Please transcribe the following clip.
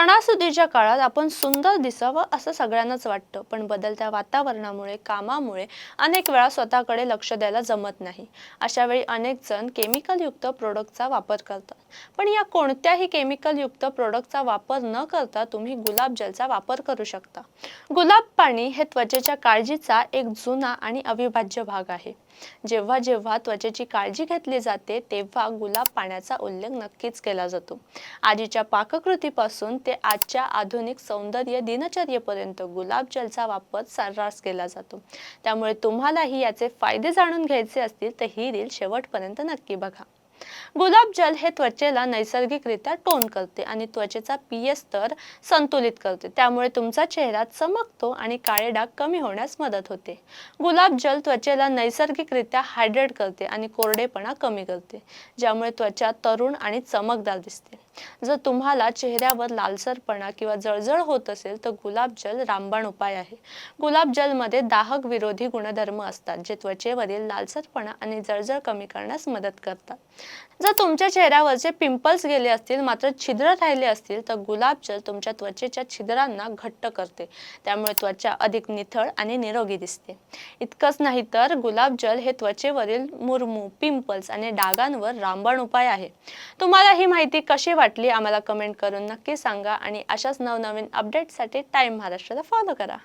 सणासुदीच्या काळात आपण सुंदर दिसावं असं सगळ्यांनाच वाटतं. पण बदलत्या वातावरणामुळे कामामुळे अनेक वेळा स्वतःकडे लक्ष द्यायला जमत नाही. अशा वेळी अनेक जण केमिकलयुक्त प्रोडक्टचा वापर करतात. पण या कोणत्याही केमिकलयुक्त प्रोडक्टचा वापर न करता तुम्ही गुलाब जलचा वापर करू शकता. गुलाब पाणी हे त्वचेच्या काळजीचा एक जुना आणि अविभाज्य भाग आहे. जेव्हा जेव्हा त्वचेची काळजी घेतली जाते तेव्हा गुलाब पाण्याचा उल्लेख नक्कीच केला जातो. आजीच्या पाककृतीपासून ते ते आजच्या आधुनिक सौंदर्य दिनचर्येपर्यंत गुलाबजलचा वापर सर्रास केला जातो. त्यामुळे तुम्हालाही याचे फायदे जाणून घ्यायचे असतील तर ही रील शेवटपर्यंत नक्की बघा. गुलाबजल हे त्वचेला नैसर्गिकरित्या टोन करते आणि त्वचेचा पीएच स्तर संतुलित करते. त्यामुळे तुमचा चेहरा चमकतो आणि काळे डाग कमी होण्यास मदत होते. गुलाबजल त्वचेला नैसर्गिकरित्या हायड्रेट करते आणि कोरडेपणा कमी करते ज्यामुळे त्वचा तरुण आणि चमकदार दिसते. जर तुम्हाला चेहऱ्यावर लालसरपणा किंवा जळजळ होत असेल तर गुलाबजल रामबाण उपाय आहे. गुलाबजलमध्ये दाहक विरोधी गुणधर्म असतात जे त्वचेवरील लालसरपणा आणि जळजळ कमी करण्यास मदत करतात. जर तुमच्या चेहऱ्यावरचे पिंपल्स गेले असतील मात्र छिद्र राहिले असतील तर गुलाबजल तुमच्या त्वचेच्या छिद्रांना घट्ट करते. त्यामुळे त्वचा अधिक निथळ आणि निरोगी दिसते. इतकंच नाही तर गुलाबजल हे त्वचेवरील मुरमू पिंपल्स आणि डागांवर रामबाण उपाय आहे. तुम्हाला ही माहिती कशी वाटते वाटली आम्हाला कमेंट करून नक्की सांगा आणि अशाच नवनवीन अपडेटसाठी टाईम महाराष्ट्राला फॉलो करा.